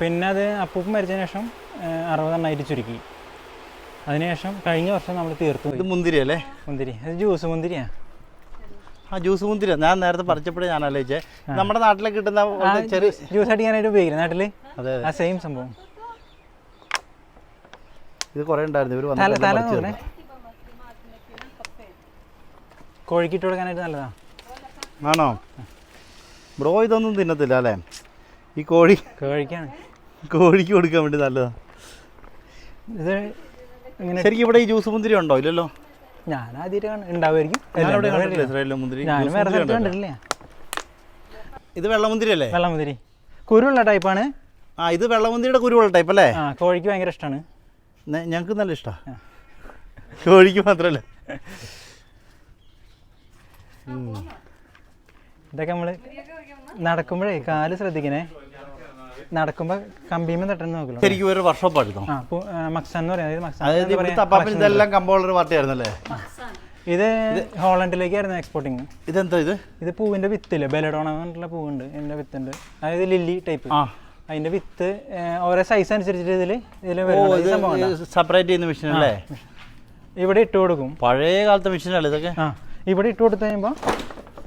പിന്നെ അത് അപ്പൂപ്പ് മരിച്ചതിന് ശേഷം അറുപതെണ്ണായിട്ട് ചുരുക്കി. അതിനുശേഷം കഴിഞ്ഞ വർഷം നമ്മൾ തീർത്തു ഇത് മുന്തിരി അല്ലേ? മുന്തിരി. അത് ജ്യൂസ് മുന്തിരിയാ. ആ ജ്യൂസ് മുന്തിരി ഞാൻ നേരത്തെ പറിച്ചപ്പോഴേ ഞാൻ ആലോചിച്ചേ. നമ്മുടെ നാട്ടിലെ കിട്ടുന്ന ചെറിയ ജ്യൂസ് അടിക്കാനായിട്ട് ഉപയോഗിക്കുന്നത് നാട്ടിൽ? അതെ ആ സെയിം സംഭവം. ഇത് കുറേ ഉണ്ടായിരുന്നു. ഇവർ നോക്കണേ കോഴിക്കിട്ട് കൊടുക്കാനായിട്ട് നല്ലതാ. ആണോ ബ്രോ ഇതൊന്നും തിന്നത്തില്ല അല്ലേ? ഈ കോഴി കോഴിക്കാണ്. കോഴിക്ക് കൊടുക്കാൻ വേണ്ടി നല്ലതാണ് ഇത് ഇങ്ങനെ ശരിക്കും ഇവിടെ ഈ ജ്യൂസ് മുന്തിരി ഉണ്ടോ? ഇല്ലല്ലോ. ഞാൻ ആദ്യമായിട്ട് ഉണ്ടാവുമായിരിക്കും. മുന്തിരി. ഞാൻ ജ്യൂസ് വേറെ സ്ഥലത്ത് കണ്ടിട്ടില്ല. കണ്ടിട്ടില്ല. ഇത് വെള്ളമുന്തിരി അല്ലേ വെള്ളമുന്തിരി. കുരുവുള്ള കുരുള്ള ടൈപ്പാണ്. ആ ഇത് വെള്ളമുന്തിരിയുടെ കുരുവുള്ള ടൈപ്പ് അല്ലേ? ആ കോഴിക്ക് ഭയങ്കര ഇഷ്ടമാണ് ഞങ്ങൾക്ക് നല്ല ഇഷ്ടമാണ് കോഴിക്ക് മാത്രമല്ല ഇതൊക്കെ നമ്മൾ നടക്കുമ്പോഴേ കാൽ ശ്രദ്ധിക്കണേ. നടക്കുമ്പോ കമ്പീമ തട്ടുന്ന നോക്കല്ലോ ശരിക്കും ഒരു വർഷോപ്പായിരുന്നു ആയിരുന്നു. പു- ആ, മക്സാൻ എന്ന് പറയുന്നത് മക്സാൻ ഇതെല്ലാം കമ്പോളർ ഇത് ഹോളണ്ടിലേക്കായിരുന്നു എക്സ്പോർട്ടിങ് ഇതെന്താ ഇത്? ഇത് പൂവിന്റെ വിത്തില്ല ബെലഡോണ എന്നുള്ള പൂവുണ്ട് എന്റെ വിത്തുണ്ട്. അതായത് ലില്ലി ടൈപ്പ് അതിന്റെ വിത്ത് ഓരോ സൈസ് അനുസരിച്ചിട്ട് ഇതിൽ ഇതിൽ. സെപ്പറേറ്റ് ചെയ്യുന്ന മെഷീൻ അല്ലേ? ഇവിടെ ഇട്ട് കൊടുക്കും. പഴയ കാലത്തെ മെഷീൻ അല്ലേ ഇതൊക്കെ? ആ ഇവിടെ ഇട്ട് കൊടുത്തു കഴിയുമ്പോൾ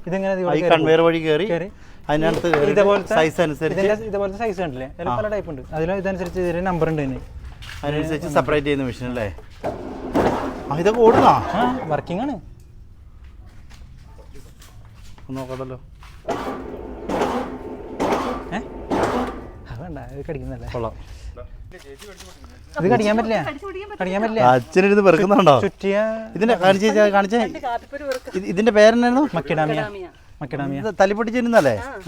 ഇതിങ്ങനെ ഈ കൺവെയർ വഴി കയറി. അതിനകത്ത് ഇതേപോലത്തെ സൈസ് അനുസരിച്ച് ഇതേപോലത്തെ സൈസ് കണ്ടില്ലേ? അതിൽ പല ടൈപ്പ് ഉണ്ട്. അതിൽ ഇതനുസരിച്ച് ഇതിൽ നമ്പർ ഉണ്ട് ഇതിന് അതിനനുസരിച്ച് സെപ്പറേറ്റ് ചെയ്യുന്ന മെഷീൻ അല്ലേ? ആ ഇതൊക്കെ ഓടുന്നാ? വർക്കിംഗ് ആണ്. നോക്കട്ടല്ലോ. ഏ? അത് കടിക്കുന്നല്ലേ കൊള്ളാം. ഇത് കടിക്കാൻ പറ്റില്ല. കടിക്കാൻ പറ്റില്ല. അച്ഛനിരുന്ന് പെറുക്കുന്നുണ്ടോ? ചുറ്റിയ ഇതിന്റെ കാണിച്ചേ കാണിച്ചേ. ഇത് ഇതിന്റെ പേരെന്നായിരുന്നു? മക്കിഡാമിയ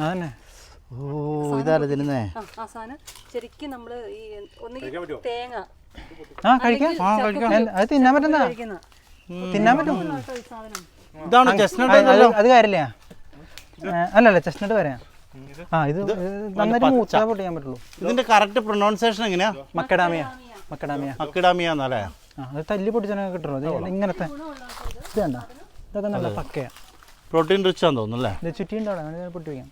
അതന്നെ. ഓ ഇതാല്ലേ തിരുന്നേ ശരിക്കും നമ്മൾ ഈ ഒന്നുകിൽ തേങ്ങ. ആ കഴിക്കാം. ആ കഴിക്കാം. ഞാൻ- അത് തിന്നാൻ പറ്റുന്ന തിന്നാൻ പറ്റും. ഇതാണ് അത് ചെസ്നട്ട് അത് അത് കാര്യമില്ല. അല്ലല്ല ചെസ്നട്ട് പറയാം ആ ഇത് നന്നായിട്ട് മൂച്ചാ പൊട്ടിക്കാൻ പറ്റുള്ളൂ. ഇതിന്റെ കറക്റ്റ് പ്രൊനൗൺസേഷൻ എങ്ങനെയാ? മക്കഡാമിയ. മക്കഡാമിയ. അക്കിഡാമിയാന്നല്ലേ ആ അത് തല്ലി പൊട്ടിച്ചാൽ കിട്ടുള്ളൂ അത് ഇങ്ങനത്തെ. ഇത് വേണ്ട ഇതൊക്കെ നല്ല പക്കയാ. പ്രോട്ടീൻ റിച്ച് ആണെന്ന് തോന്നുന്നു അല്ലേ? അങ്ങനെ പൊട്ടി വയ്ക്കാം.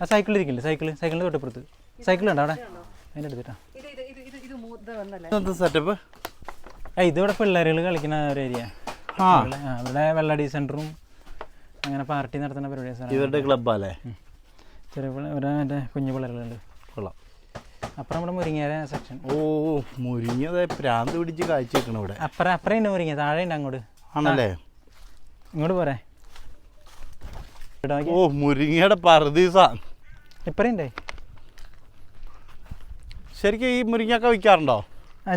ആ സൈക്കിൾ ഇരിക്കില്ലേ? സൈക്കിൾ സൈക്കിളിന്റെ തൊട്ടപ്പുറത്ത്. സൈക്കിൾ ഉണ്ടോ അവിടെ? അതിന്റെ എടുത്തിട്ടാ ഇത് ഇത് ഇത് ഇത് ഇത് മൂത്ത വന്നല്ലേ? ഇതെന്താ സെറ്റപ്പ് ആ ഇതിവിടെ പിള്ളേരുകൾ കളിക്കുന്ന ഒരു ഏരിയ ആ. ഇവിടെ വെള്ളടി സെന്ററും അങ്ങനെ പാർട്ടി നടത്തുന്ന പരിപാടിയാണ് സാർ ഇവരുടെ ക്ലബ്ബല്ലേ ചെറിയ ഒരു മറ്റേ കുഞ്ഞു പിള്ളേരുണ്ട്. കൊള്ളാം. അപ്പുറം നമ്മുടെ മുരിങ്ങര സെക്ഷൻ ഓ മുരിങ്ങത് പ്രാന്ത് പിടിച്ച് കാഴ്ച വെക്കണം ഇവിടെ. അപ്പുറം അപ്പുറം ഉണ്ട് മുരിങ്ങ താഴെ ഉണ്ട് അങ്ങോട്ട്. ആണല്ലേ? ഇങ്ങോട്ട് പോരെ. ഓ മുരിങ്ങയുടെ പറുദീസ ഇപ്പറേ ശരിക്കും ഈ മുരിങ്ങയൊക്കെ വിൽക്കാറുണ്ടോ?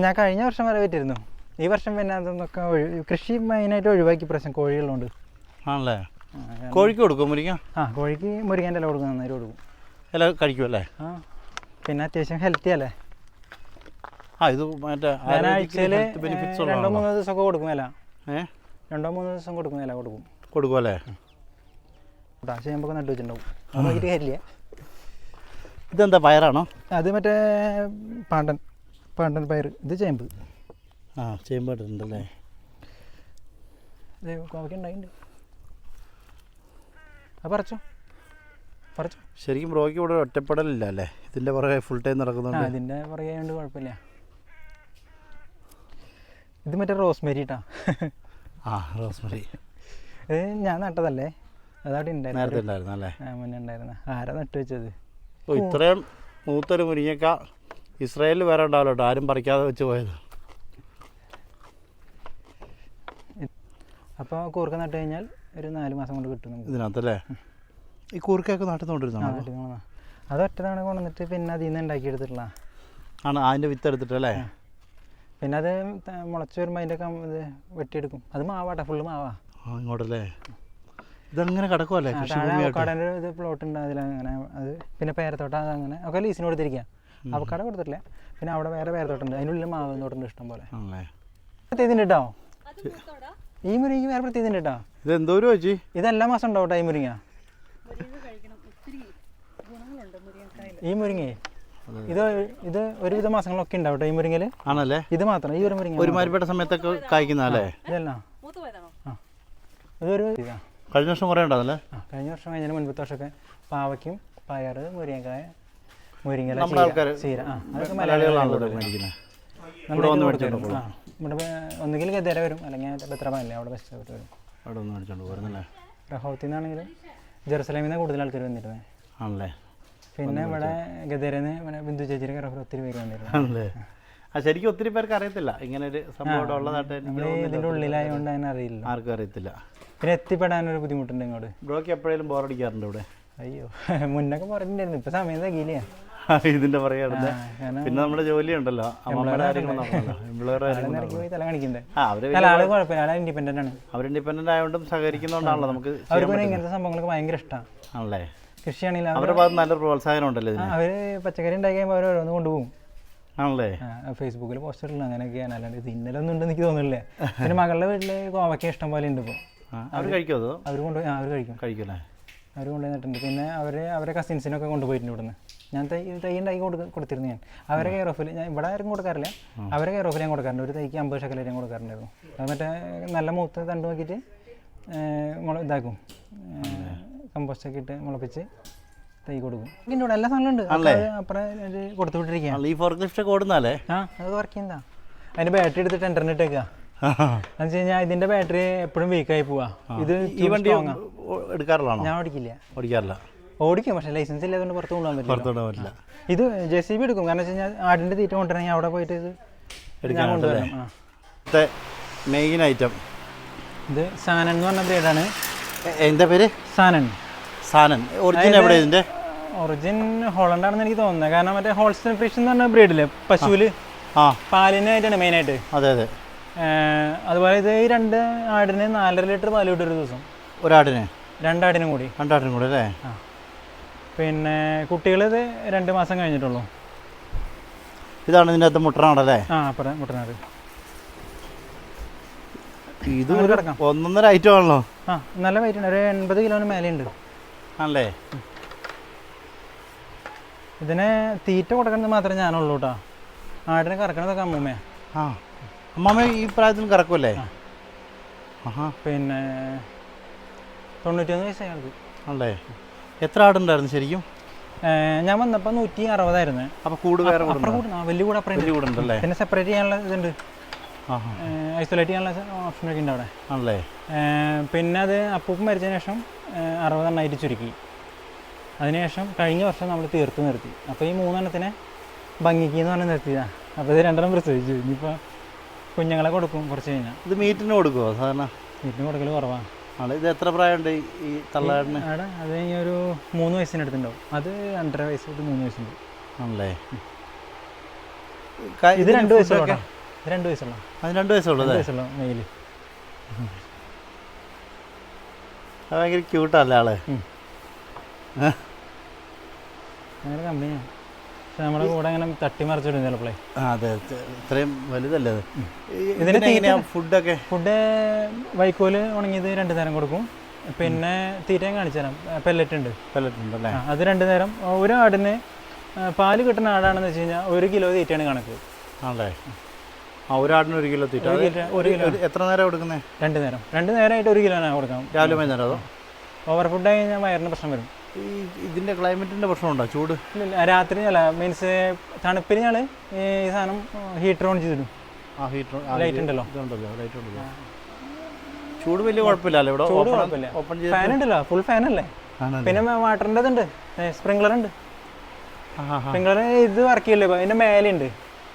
ഞാൻ കഴിഞ്ഞ വർഷം വരെ വിറ്റിരുന്നു. ഈ വർഷം പിന്നെ അതൊന്നൊക്കെ കൃഷി മെയിനായിട്ട് ഒഴിവാക്കി പ്രശ്നം കോഴികളുണ്ട്. ആണല്ലേ? കോഴിക്ക് കൊടുക്കും മുരിങ്ങ? ആ കോഴിക്ക് മുരിങ്ങന്റെ ഇല കൊടുക്കും നന്നായിട്ട് കൊടുക്കും. ഇല കഴിക്കും അല്ലേ? ആ പിന്നെ അത്യാവശ്യം ഹെൽത്തി അല്ലേ? ആ ഇത് മറ്റേ ആഴ്ചയിൽ രണ്ടോ മൂന്നോ ദിവസമൊക്കെ കൊടുക്കും ഇല. ഏ? രണ്ടോ മൂന്നോ ദിവസം കൊടുക്കും ഇല കൊടുക്കും. കൊടുക്കും അല്ലേ? ഒരാഴ്ച ചെയ്യുമ്പോൾ നട്ടു വെച്ചിട്ടുണ്ടാവും. നോക്കിയിട്ട് കാര്യമില്ല ഇതെന്താ പയറാണോ? അത് മറ്റേ പാണ്ടൻ പാണ്ടൻ പയർ. ഇത് ചേമ്പ്. ആ ചേമ്പ് ഉണ്ടല്ലേ കോവയ്ക്ക ഉണ്ടായിട്ടുണ്ട്. അത് പറിച്ചോ. പറിച്ചോ. ശരിക്കും ബ്രോയ്ക്ക് ഇവിടെ ഒറ്റപ്പെടലില്ല അല്ലേ? ഇതിന്റെ പുറകെ ഫുൾ ടൈം നടക്കുന്നുണ്ട്. ഇതിന്റെ പുറകെ കൊണ്ട് കുഴപ്പമില്ല. ഇത് മറ്റേ റോസ്മേരി കേട്ടാ ആ റോസ്മേരി. ഇത് ഞാൻ നട്ടതല്ലേ? അതവിടെ ഉണ്ടായിരുന്നു ഉണ്ടായിരുന്നു അല്ലേ ആ മുന്നേ ഉണ്ടായിരുന്ന. ആരാ നട്ടു വെച്ചത്? ഓ ഇത്രയും മൂത്തൊരു മുരിങ്ങക്ക ഇസ്രായേലിൽ വേറെ ഉണ്ടാവല്ലോ ആരും പറിക്കാതെ വെച്ച് പോയത്. അപ്പോൾ കൂർക്ക നട്ട് കഴിഞ്ഞാൽ ഒരു നാല് മാസം കൊണ്ട് കിട്ടും നമുക്ക്. ഇതിനകത്തല്ലേ? ഈ കൂർക്കയൊക്കെ നാട്ടിൽ കൊണ്ടുവന്നാ. അത് ഒറ്റ തവണ കൊണ്ടുവന്നിട്ട് പിന്നെ അതിൽ നിന്ന് ഉണ്ടാക്കിയെടുത്തിട്ടുള്ള ആണ് അതിന്റെ വിത്ത് എടുത്തിട്ടല്ലേ? പിന്നെ അത് മുളച്ച് വരുമ്പോൾ അതിന്റെ ഇത് വെട്ടിയെടുക്കും. അത് മാവാട്ടെ ഫുള്ള് മാവാ. ആ ഇങ്ങോട്ടല്ലേ? ഇതങ്ങനെ കിടക്കുമല്ലേ അവക്കാടന്റെ ഇത് പ്ലോട്ട് ഉണ്ട് അതിലങ്ങനെ അത് പിന്നെ പേരത്തോട്ടം അത് അങ്ങനെ ഒക്കെ ലീസിന് കൊടുത്തിരിക്കുക അവക്കാട കൊടുത്തിട്ടില്ല. പിന്നെ അവിടെ വേറെ പേരത്തോട്ടം ഉണ്ട് അതിനുള്ളിൽ മാവ് തോട്ടുണ്ട് ഇഷ്ടം പോലെ ഇതിന്റെ കേട്ടോ ഈ മുരിങ്ങ വേറെ പ്രത്യേകത കേട്ടോ ഇത് എന്തോ വെച്ചി ചേച്ചി ഇതെല്ലാ മാസം ഉണ്ടാവും ഈ മുരിങ്ങ. ഈ മുരിങ്ങ? ഇത് ഇത് ഒരുവിധ മാസങ്ങളൊക്കെ ഉണ്ടാവും ഈ മുരിങ്ങൽ. ആണല്ലേ? ഇത് മാത്രം ഈ ഒരു മുരിങ്ങ ഒരുമാതിരിപ്പെട്ട സമയത്തൊക്കെ കായ്ക്കുന്നല്ലേ ഇതല്ല ഇതൊരു ഇതാ. കഴിഞ്ഞ വർഷം കുറേ ഉണ്ടാവല്ലേ കഴിഞ്ഞ വർഷം കഴിഞ്ഞാൽ മുൻപത്തെ വർഷമൊക്കെ പാവയ്ക്കും പയറ് മുരിങ്ങക്കായ മുരിങ്ങല ചീര. ആ അതൊക്കെ മലയാളികളാണല്ലോ മേടിക്കുന്നത് ഇവിടെ വന്ന് മേടിച്ചോണ്ട് ആ ഇവിടെ ഒന്നുകിൽ ഗതിര വരും അല്ലെങ്കിൽ ബത്രമല്ലേ അവിടെ ബസ് വരും. അവിടെ വന്ന് മേടിച്ചോണ്ട് പോരുന്നല്ലേ റഹോത്തിൽ നിന്നാണെങ്കിൽ ജെറുസലേമിൽ നിന്ന് കൂടുതൽ ആൾക്കാർ വന്നിരുന്നത് ആണല്ലേ? പിന്നെ ഇവിടെ ഗതിരന്ന് ഇവിടെ ബിന്ദു ചേച്ചിയുടെ റഫർ ഒത്തിരി പേര് വന്നിരുന്നു. ആണല്ലേ? ആ ശരിക്കും ഒത്തിരി പേർക്ക് അറിയത്തില്ല. ഇങ്ങനെ ഒരു സംഭവം ഇവിടെ ഉള്ളതായിട്ട് എനിക്ക് നമ്മൾ ഇതിന്റെ ഉള്ളിലായതുകൊണ്ട് അതിനെ അറിയില്ല. ആർക്കും അറിയത്തില്ല. പിന്നെ എത്തിപ്പെടാനൊരു ബുദ്ധിമുട്ടുണ്ട് ഇങ്ങോട്ട്. ബ്രോക്ക് എപ്പോഴേലും ബോറടിക്കാറുണ്ട് ഇവിടെ. അയ്യോ മുന്നൊക്കെ പറഞ്ഞിട്ടുണ്ടായിരുന്നു ഇപ്പം സമയം തകില്ല ഇതിന്റെ കാരണം പിന്നെ നമ്മുടെ ജോലി ഉണ്ടല്ലോ അമ്മമ്മയുടെ കാര്യങ്ങൾ നോക്കണല്ലോ അവർ ഇൻഡിപെൻഡന്റ് ആണ്. അവർ ഇൻഡിപെൻഡന്റ് ആയതുകൊണ്ടും സഹകരിക്കുന്നതുകൊണ്ടാണല്ലോ നമുക്ക് അവർക്ക് ഇങ്ങനത്തെ സംഭവങ്ങളൊക്കെ ഭയങ്കര ഇഷ്ടമാണ് ആണല്ലേ? കൃഷിയാണെങ്കിൽ അവർ അവരുടെ ഭാഗത്ത് നല്ല പ്രോത്സാഹനം ഉണ്ടല്ലോ അവർ പച്ചക്കറി ഉണ്ടാക്കി കഴിയുമ്പോൾ അവർ ഓരോന്ന് കൊണ്ടുപോകും. ആണല്ലേ? ഫേസ്ബുക്കിൽ പോസ്റ്റ് ഇടണം അങ്ങനെയൊക്കെയാണ് അല്ലാണ്ട് തിന്നലൊന്നും ഉണ്ടെന്ന് എനിക്ക് തോന്നുന്നില്ലേ? പിന്നെ മകളുടെ വീട്ടിൽ കോവയ്ക്ക ഇഷ്ടം പോലെ ഉണ്ട് ഇപ്പോൾ അവർ കഴിക്കുമോ അവർ കൊണ്ടുപോയി അവർ അവർ കഴിക്കും. കഴിക്കൂലേ? അവർ കൊണ്ടുപോയി നട്ടിട്ടുണ്ട്. പിന്നെ അവർ അവരെ കസിൻസിനൊക്കെ കൊണ്ടുപോയിട്ടുണ്ട് ഇവിടുന്ന്. ഞാൻ തൈ തൈ ഉണ്ടാക്കി കൊടുക്ക കൊടുത്തിരുന്നു ഞാൻ. അവരെ കെയർ ഓഫിൽ ഞാൻ ഇവിടെ ആരും കൊടുക്കാറില്ല. അവരെ കെയർ ഓഫിൽ ഞാൻ കൊടുക്കാറുണ്ട്. ഒരു തൈക്ക് അമ്പത് ശക്കല ഞാൻ കൊടുക്കാറുണ്ടായിരുന്നു. അത് മറ്റേ നല്ല മൂത്ത് തണ്ട് നോക്കിയിട്ട് മുള ഇതാക്കും. കമ്പോസ്റ്റൊക്കെ ഇട്ട് മുളപ്പിച്ച് തൈ കൊടുക്കും. ഇതിന്റെ കൂടെ എല്ലാ സാധനവും ഉണ്ട്. അപ്പുറം കൊടുത്തു വിട്ടിരിക്കുകയാണ് ആണല്ലേ, ഈ ഫോർക്ക് ലിഫ്റ്റ് ഓടുന്നാലേ ആ അത് വർക്ക് ചെയ്യുന്നതാ. അതിന്റെ ബാറ്ററി എടുത്തിട്ട് ഇന്റർനെറ്റ് വെക്കുക എന്ന് കഴിഞ്ഞാൽ ഇതിന്റെ ബാറ്ററി എപ്പോഴും വീക്കായി പോവാ. ഇത് ഈ വണ്ടി എടുക്കാറുള്ളതാണോ? ഞാൻ ഓടിക്കില്ല. ഓടിക്കാറില്ല. ഓടിക്കും പക്ഷേ ലൈസൻസ് ഇല്ലാത്തതുകൊണ്ട് പുറത്ത് കൊണ്ടുപോകാൻ പറ്റില്ല. പറ്റില്ല. ഇത് ജെ സി ബി എടുക്കും. കാരണം വെച്ച് കഴിഞ്ഞാൽ ആടിന്റെ തീറ്റ കൊണ്ടുവരണമെങ്കിൽ അവിടെ പോയിട്ട് ഇത് എടുക്കാൻ കൊണ്ടുവരണം. മെയിൻ ഐറ്റം ഇത് സാനൻ എന്ന് പറഞ്ഞ ബ്രീഡാണ് എന്താ പേര്? സാനൻ. സാനൻ. ഒറിജിൻ എവിടെ ഇതിന്റെ? ഒറിജിൻ ഹോളണ്ടാണെന്ന് എനിക്ക് തോന്നുന്നത് കാരണം മറ്റേ ഹോൾസ്റ്റൻ ഫിഷ് എന്ന് പറഞ്ഞ ബ്രീഡില്ലേ പശുവിൽ? ആ. പാലിനായിട്ടാണ് മെയിനായിട്ട് അതെ അതെ. അതുപോലെ ഇത് ഈ രണ്ട് ആടിന് നാലര ലിറ്റർ പാൽ കിട്ടും ഒരു ദിവസം. ഒരാടിന്? രണ്ടാടിനും കൂടി. രണ്ടാടിനും കൂടി അല്ലേ? ആ. പിന്നെ കുട്ടികൾ ഇത് രണ്ട് മാസം കഴിഞ്ഞിട്ടുള്ളൂ. ഇതാണ് ഇതിന്റെ അകത്ത് മുട്ടനാടല്ലേ ആ അപ്പുറം മുട്ടനാട്. ഇത് ഒരു കിടക്കാം. ഒന്നൊന്നര ഐറ്റം ആണല്ലോ. ആ നല്ല വെയിറ്റ് ഉണ്ട്. ഒരു എൺപത് കിലോന് മേലെ ഉണ്ട് ആണല്ലേ? ഇതിന് തീറ്റ കൊടുക്കുന്നത് മാത്രമേ ഞാനുള്ളൂ കേട്ടോ ആടിനെ കറക്കണതൊക്കെ അമ്മൂമ്മയാ. ആ അമ്മാമ്മ ഈ പ്രായത്തിൽ കറക്കുമല്ലേ പിന്നെ തൊണ്ണൂറ്റൊന്ന് വയസ്സായി ആണല്ലേ? എത്ര ആടുണ്ടായിരുന്നു ശരിക്കും? ഞാൻ വന്നപ്പോൾ നൂറ്റി അറുപതായിരുന്നു. അപ്പോൾ കൂട് വേറെ അപ്പുറം കൂടെ വലിയ കൂടെ വലിയ കൂടുണ്ടല്ലേ പിന്നെ സെപ്പറേറ്റ് ചെയ്യാനുള്ള ഇതുണ്ട്. ഐസൊലേറ്റ് ചെയ്യാനുള്ള ഓപ്ഷൻ ഒക്കെ ഉണ്ട് അവിടെ. ആണല്ലേ? പിന്നെ അത് അപ്പൂപ്പ് മരിച്ചതിന് ശേഷം അറുപതെണ്ണായിട്ട് അറുപതെണ്ണമായിട്ട് ചുരുക്കി. അതിനുശേഷം കഴിഞ്ഞ വർഷം നമ്മൾ തീർത്ത് നിർത്തി. അപ്പോൾ ഈ മൂന്നെണ്ണത്തിനെ ഭംഗിക്ക് എന്ന് പറഞ്ഞ് നിർത്തിയതാണ് അപ്പോൾ ഇത് രണ്ടെണ്ണം പ്രസവിച്ചു. ഇനിയിപ്പോൾ കുഞ്ഞുങ്ങളെ കൊടുക്കും കുറച്ച് കഴിഞ്ഞാൽ ഇത് മീറ്റിന് കൊടുക്കുമോ സാധാരണ? മീറ്റിന് കൊടുക്കൽ കുറവാണ് ഇത് എത്ര പ്രായമുണ്ട് ഈ- ഈ തള്ളാടിന്? അത് ഒരു മൂന്ന് വയസ്സിനടുത്തുണ്ടാവും. അത് രണ്ടര വയസ്സ് തൊട്ട് മൂന്ന് വയസ്സുണ്ട്. ആണല്ലേ? ഇത് രണ്ട് വയസ്സുള്ള രണ്ട് വയസ്സുള്ള അത് രണ്ട് വയസ്സുള്ളത് രണ്ട് വയസ്സുള്ള മെയിൽ. ഭയങ്കര ക്യൂട്ടല്ലേ ആൾ? അങ്ങനെ കമ്പനിയാണ് നമ്മുടെ കൂടെ ഇങ്ങനെ തട്ടി മറിച്ചിടും ചിലപ്പോഴേ അതെ ഇത്രയും വലുതല്ലേ ഇതിന് ഇതിനെങ്ങനെയാ ഫുഡൊക്കെ? ഫുഡ് വൈക്കോൽ ഉണങ്ങിയത് രണ്ട് നേരം കൊടുക്കും. പിന്നെ തീറ്റയും കാണിച്ചു തരാം. പെല്ലറ്റ് ഉണ്ട്. പെല്ലറ്റ് ഉണ്ട് അല്ലേ അത് രണ്ട് നേരം. ഒരു ആടിന് പാൽ കിട്ടുന്ന ആടാണെന്ന് വെച്ച് കഴിഞ്ഞാൽ ഒരു കിലോ തീറ്റയാണ് കണക്ക്. ആണല്ലേ? ആ ഒരാടിന് ഒരു കിലോ തീറ്റ. ഒരു കിലോ എത്ര നേരം കൊടുക്കുന്നത് രണ്ട് നേരം. രണ്ട് നേരമായിട്ട് ഒരു കിലോ കൊടുക്കാം രാവിലെ വൈകുന്നേരം അതോ? ഓവർ ഫുഡ് ആയി കഴിഞ്ഞാൽ വയറിന് പ്രശ്നം വരും. ഈ ഇതിന്റെ ക്ലൈമറ്റിന്റെ പ്രശ്നമുണ്ടോ? ചൂട്? രാത്രി അല്ല മീൻസ് തണുപ്പിന് ഞങ്ങൾ ഈ സാധനം ഹീറ്റർ ഓൺ ചെയ്തിടും. ആ ഹീറ്റർ ലൈറ്റ് ഉണ്ടല്ലോ. ഇതുണ്ടല്ലോ ലൈറ്റ് ഉണ്ടല്ലോ. ചൂട് വലിയ കുഴപ്പമില്ലല്ലോ ഇവിടെ? ചൂട് കുഴപ്പമില്ല. ഓപ്പൺ ചെയ്ത് ഫാൻ ഉണ്ടല്ലോ ഫുൾ ഫാൻ അല്ലേ? പിന്നെ വാട്ടറിന്റെ ഇതുണ്ട്. സ്പ്രിംഗ്ലർ ഉണ്ട്. സ്പ്രിംഗ്ലർ ഇത് വർക്ക് ചെയ്യില്ലേ? ഇതിന്റെ മേലെ ഉണ്ട്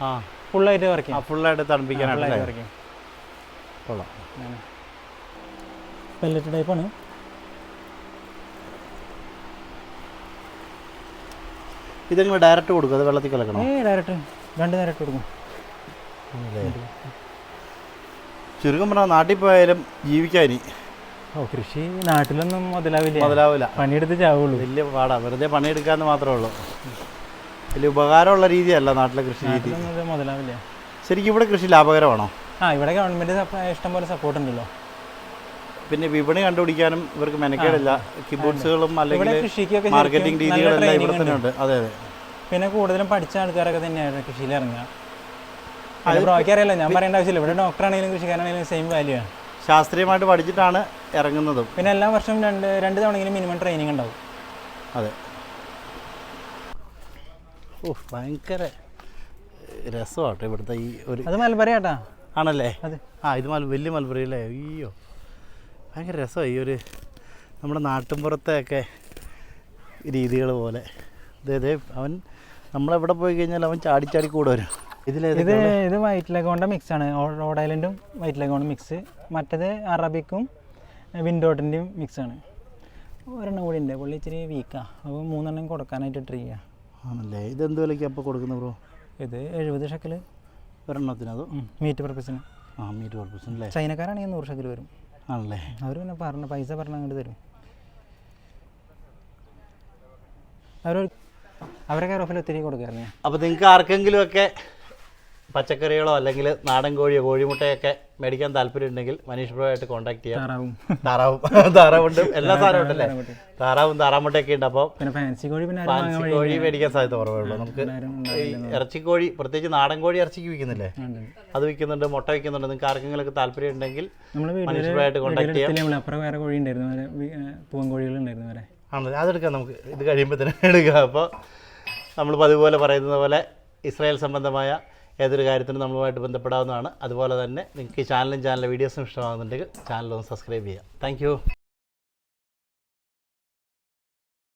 ആ ഫുള്ളായിട്ട് വർക്ക് ചെയ്യും ഫുള്ളായിട്ട് തണുപ്പിക്കാനായിട്ടല്ലേ ഫുള്ളായിട്ട് വർക്ക് ചെയ്യും. കൊള്ളാം. പെല്ലറ്റ് ടൈപ്പാണ് ഇതെങ്ങനെ ഡയറക്റ്റ് കൊടുക്കും? അത് വെള്ളത്തിൽ കലക്കണം? ഏ ഡയറക്റ്റ് രണ്ട് നേരം കൊടുക്കും. ചുരുക്കം പറഞ്ഞാൽ നാട്ടിൽ പോയാലും ജീവിക്കാൻ ഇനി. ഓ കൃഷി നാട്ടിലൊന്നും മുതലാവില്ല. മുതലാവില്ല. പണിയെടുത്ത് ചാവുള്ളൂ. വലിയ പാടാ. വെറുതെ പണിയെടുക്കാന്ന് മാത്രമേ ഉള്ളൂ. വലിയ ഉപകാരമുള്ള രീതിയല്ല നാട്ടിലെ കൃഷി രീതി. മുതലാവില്ല. ശരിക്കും ഇവിടെ കൃഷി ലാഭകരമാണോ? ആ ഇവിടെ ഗവൺമെന്റ് ഇഷ്ടംപോലെ സപ്പോർട്ട് ഉണ്ടല്ലോ. പിന്നെ വിപണി കണ്ടുപിടിക്കാനും ഇവർക്ക് മെനക്കേടില്ല. കിബൂട്ട്സുകളും അല്ലെങ്കിൽ മാർക്കറ്റിംഗ് രീതികളെല്ലാം ഇവിടെ തന്നെ ഉണ്ട്. അതെ അതെ. പിന്നെ കൂടുതലും പഠിച്ച ആൾക്കാരൊക്കെ തന്നെയാണ് കൃഷിയിൽ ഇറങ്ങുക അത് ബ്രോയ്ക്ക് ഞാൻ പറയേണ്ട ആവശ്യമില്ല. ഇവിടെ ഡോക്ടറാണെങ്കിലും കൃഷിക്കാരാണെങ്കിലും സെയിം വാല്യൂ ആണ്. ശാസ്ത്രീയമായിട്ട് പഠിച്ചിട്ടാണ് ഇറങ്ങുന്നത്. പിന്നെ എല്ലാ വർഷവും രണ്ട് രണ്ട് തവണയെങ്കിലും മിനിമം ട്രെയിനിങ് ഉണ്ടാവും. അതെ. ഓ ഭയങ്കര രസമാട്ടോ ഇവിടുത്തെ ഈ ഒരു അത് മലബറിയാട്ടാ? ആണല്ലേ? അതെ. ആ ഇത് വലിയ മലബറി അല്ലേ? അയ്യോ. ഭയങ്കര രസമായി ഈ ഒരു നമ്മുടെ നാട്ടിൻപുറത്തെയൊക്കെ രീതികൾ പോലെ. അതായത് അവൻ നമ്മളെവിടെ പോയി കഴിഞ്ഞാൽ അവൻ ചാടി ചാടി കൂടെ വരും. ഇതിലേത് ഇത് ഇത് വൈറ്റ് മിക്സ് ആണ്. റോഡ് ഐലൻഡും വൈറ്റ് ലഗോണ്ട മിക്സ് മറ്റേത് അറബിക്കും വിൻഡോട്ടിന്റെയും മിക്സ് ആണ്. ഒരെണ്ണം കൂടി ഉണ്ട്. പുള്ളി ഇച്ചിരി വീക്കാണ് അപ്പോൾ മൂന്നെണ്ണം കൊടുക്കാനായിട്ട് ട്രീ ആണല്ലേ? ഇതെന്ത് വിലയ്ക്ക് അപ്പോൾ കൊടുക്കുന്ന ബ്രോ ഇത് എഴുപത് ഷക്കൽ ഒരെണ്ണത്തിന് അതോ? മീറ്റ് പർപ്പസിന് ആ മീറ്റ് പർപ്പസിന് അല്ലേ ചൈനക്കാരാണെങ്കിൽ നൂറ് ഷക്കൽ വരും. ആണല്ലേ? അവർ പിന്നെ പറഞ്ഞ പൈസ പറഞ്ഞ അങ്ങോട്ട് തരും. അവർ അവരെ റഫിൽ ഒത്തിരി കൊടുക്കാറുണ്ട് അപ്പോൾ നിങ്ങൾക്ക് ആർക്കെങ്കിലുമൊക്കെ പച്ചക്കറികളോ അല്ലെങ്കിൽ നാടൻ കോഴിയോ കോഴിമുട്ടയൊക്കെ മേടിക്കാൻ താല്പര്യം ഉണ്ടെങ്കിൽ മനീഷ് ബ്രോയായിട്ട് കോൺടാക്ട് ചെയ്യാം. താറാവും. താറാവും. താറാവുണ്ട്. എല്ലാ സാധനവും ഉണ്ടല്ലേ? താറാവും താറാമുട്ടയൊക്കെ ഉണ്ട്. അപ്പോൾ ഫാൻസി കോഴി ഫാൻസി കോഴി മേടിക്കാൻ സാധ്യത കുറവുള്ളൂ. നമുക്ക് ഇറച്ചി കോഴി ഇറച്ചിക്കോഴി പ്രത്യേകിച്ച് നാടൻ കോഴി ഇറച്ചിക്ക് വിൽക്കുന്നില്ലേ? അത് വിൽക്കുന്നുണ്ട് മുട്ട വിൽക്കുന്നുണ്ട്. നിങ്ങൾക്ക് ആർക്കെങ്കിലും താല്പര്യം ഉണ്ടെങ്കിൽ മനീഷ് ബ്രോയായിട്ട് കോൺടാക്ട് ചെയ്യാം. അപ്പുറം വേറെ കോഴി ഉണ്ടായിരുന്നു. പൂവൻ കോഴികൾ ഉണ്ടായിരുന്നു വരെ ആണല്ലേ? അതെടുക്കാം നമുക്ക്. ഇത് കഴിയുമ്പോൾ തന്നെ എടുക്കാം. അപ്പോൾ നമ്മളിപ്പോൾ അതുപോലെ പറയുന്നത് പോലെ ഇസ്രായേൽ സംബന്ധമായ ഏതൊരു കാര്യത്തിനും നമ്മളുമായിട്ട് ബന്ധപ്പെടാവുന്നതാണ്. അതുപോലെ തന്നെ നിങ്ങൾക്ക് ഈ ചാനലും ചാനലിലെ വീഡിയോസും ഇഷ്ടമാകുന്നുണ്ടെങ്കിൽ ചാനലൊന്ന് സബ്സ്ക്രൈബ് ചെയ്യാം താങ്ക്